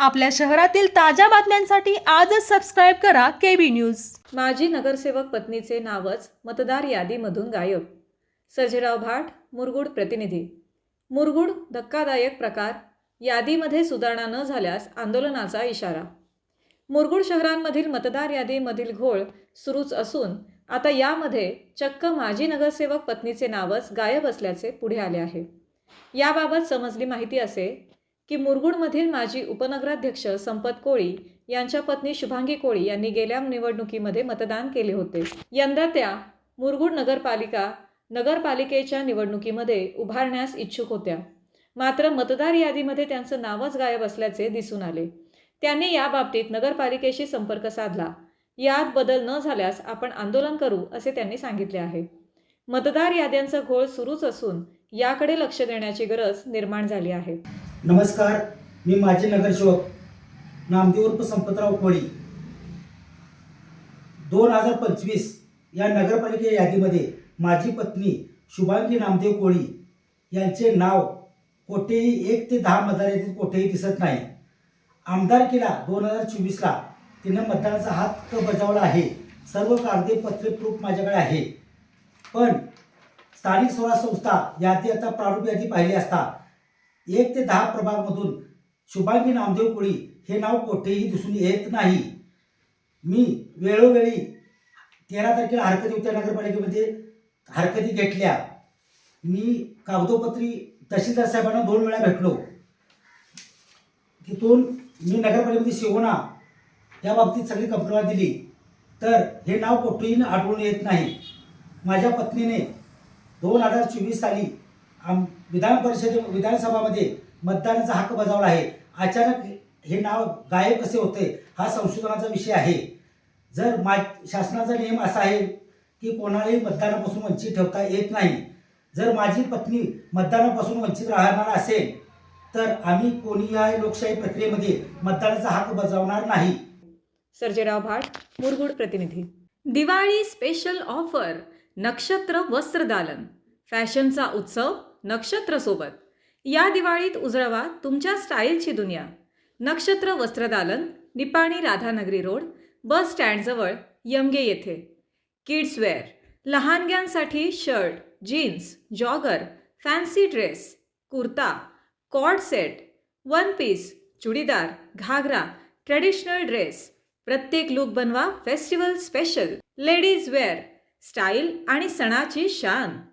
आपल्या शहरातील ताज्या बातम्यांसाठी आजच सबस्क्राईब करा के बी न्यूज माजी नगरसेवक पत्नीचे नावच मतदार यादीमधून गायब. सर्जेराव भाट मुरगुड प्रतिनिधी. मुरगुड धक्कादायक प्रकार. यादीमध्ये सुधारणा न झाल्यास आंदोलनाचा इशारा. मुरगुड शहरांमधील मतदार यादीमधील घोळ सुरूच असून आता यामध्ये चक्क माजी नगरसेवक पत्नीचे नावच गायब असल्याचे पुढे आले आहे. याबाबत समजली माहिती असे की मुरगुडमधील माजी उपनगराध्यक्ष संपत कोळी यांच्या पत्नी शुभांगी कोळी यांनी गेल्या निवडणुकीमध्ये मतदान केले होते. यंदा त्या मुरगुड नगरपालिका नगरपालिकेच्या निवडणुकीमध्ये उभारण्यास इच्छुक होत्या. मात्र मतदार यादीमध्ये त्यांचं नावच गायब असल्याचे दिसून आले. त्यांनी याबाबतीत नगरपालिकेशी संपर्क साधला. यात बदल न झाल्यास आपण आंदोलन करू असे त्यांनी सांगितले आहे. मतदार याद्यांचा घोळ सुरूच असून याकडे लक्ष देण्याची गरज निर्माण झाली आहे. नमस्कार मी माजी नगरसेवक नामदेव उर्फ संपतराव कोळी. दोन हजार पंचवीस या नगरपालिके यादीमध्ये माझी पत्नी शुभांगी नामदेव कोळी यांचे नाव कोठेही एक ते दहा मतदार यादीत कोठेही दिसत नाही. आमदारकीला दोन हजार चोवीसला. तिनं मतदानाचा हात बजावला आहे? सर्व कागदपत्रे प्रूफ माझ्याकडे आहे. पण स्थानिक स्वराज्य संस्था यादी आता प्रारूप यादी पाहिली असता एक ते दहा प्रभागमधून शुभांगी नामदेव कोळी हे नाव कोठेही दिसून येत नाही. मी वेळोवेळी तेरा तारखेला हरकत उत्तर नगरपालिकेमध्ये हरकती घेतल्या. मी कागदोपत्री तहसीलदार साहेबांना दोन वेळा भेटलो. तिथून मी नगरपालिकेमध्ये शिवना या बाबतीत सगळी कंप्लेंट दिली. तर हे नाव कुठेही आढळून येत नाही. माझ्या पत्नीने दोन हजार चोवीस साली आम विधान परिषदे विधानसभामध्ये मतदानाचा हक्क बजावला आहे. अचानक हे नाव गायब कसे होते हा संशोधनाचा विषय आहे. जर मा शासनाचा नियम असा आहे की कोणालाही मतदानापासून वंचित ठेवता येत नाही. जर माझी पत्नी मतदानापासून वंचित राहणार असेल तर आम्ही कोणी या लोकशाही प्रक्रियेमध्ये मतदानाचा हक्क बजावणार नाही. सर्जेराव भाट मुरगुड प्रतिनिधी. दिवाळी स्पेशल ऑफर नक्षत्र वस्त्रदालन. फॅशनचा उत्सव नक्षत्रसोबत. या दिवाळीत उजळवा तुमच्या स्टाईलची दुनिया. नक्षत्र वस्त्रदालन निपाणी राधानगरी रोड बस स्टँडजवळ यमगे येथे. Kidswear लहानग्यांसाठी shirt jeans jogger fancy dress kurta coord set one piece chudidar ghagra traditional dress. प्रत्येक लुक बनवा festival special. Ladies wear style आणि सणाची शान.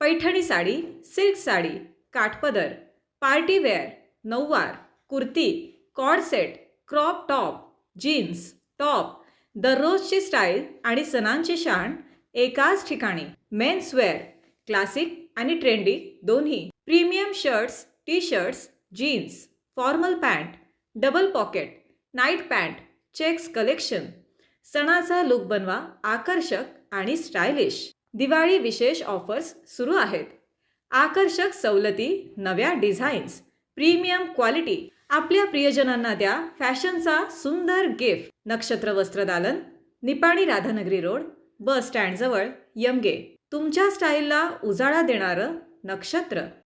पैठणी साडी सिल्क साडी काठपदर पार्टीवेअर नऊवार kurti coord set crop top jeans top दररोजची स्टाईल आणि सणांची शान एकाच ठिकाणी. मेन्स वेअर क्लासिक आणि ट्रेंडी दोन्ही. Premium shirts T shirts jeans formal pant double pocket night pant checks collection. सणाचा लुक बनवा आकर्षक आणि स्टायलिश. दिवाळी विशेष ऑफर्स सुरू आहेत. आकर्षक सवलती नव्या डिझाईन्स प्रीमियम क्वालिटी आपल्या प्रियजनांना द्या फॅशनचा सुंदर gift Nakshatra Vastradalan Nipani Radhanagari road bus स्टँडजवळ Yamage. तुमच्या स्टाईलला उजाळा देणारं नक्षत्र.